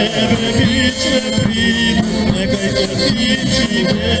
тебе більш не прийду, нехай тут відчине.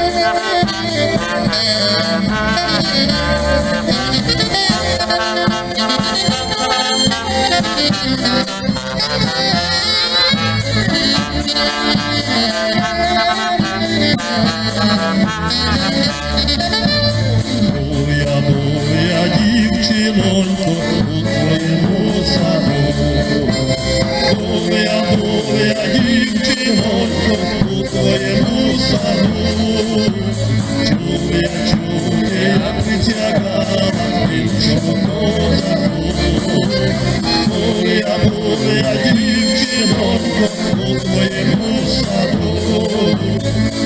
Моя, моя дівчинонько у твоєму саду. Моя, моя дівчинонько у твоєму саду. Чує, чує, як притягала дівчину у твоєму саду.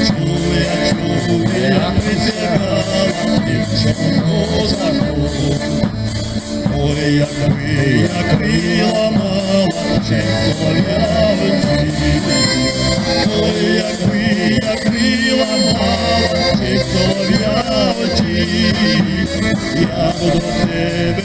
Чує, чує, як притягала дівчину. Ой, як ви, крила мала, ще солов'явичі. Ой, як ви, крила мала, ще солов'явичі. Я буду до тебе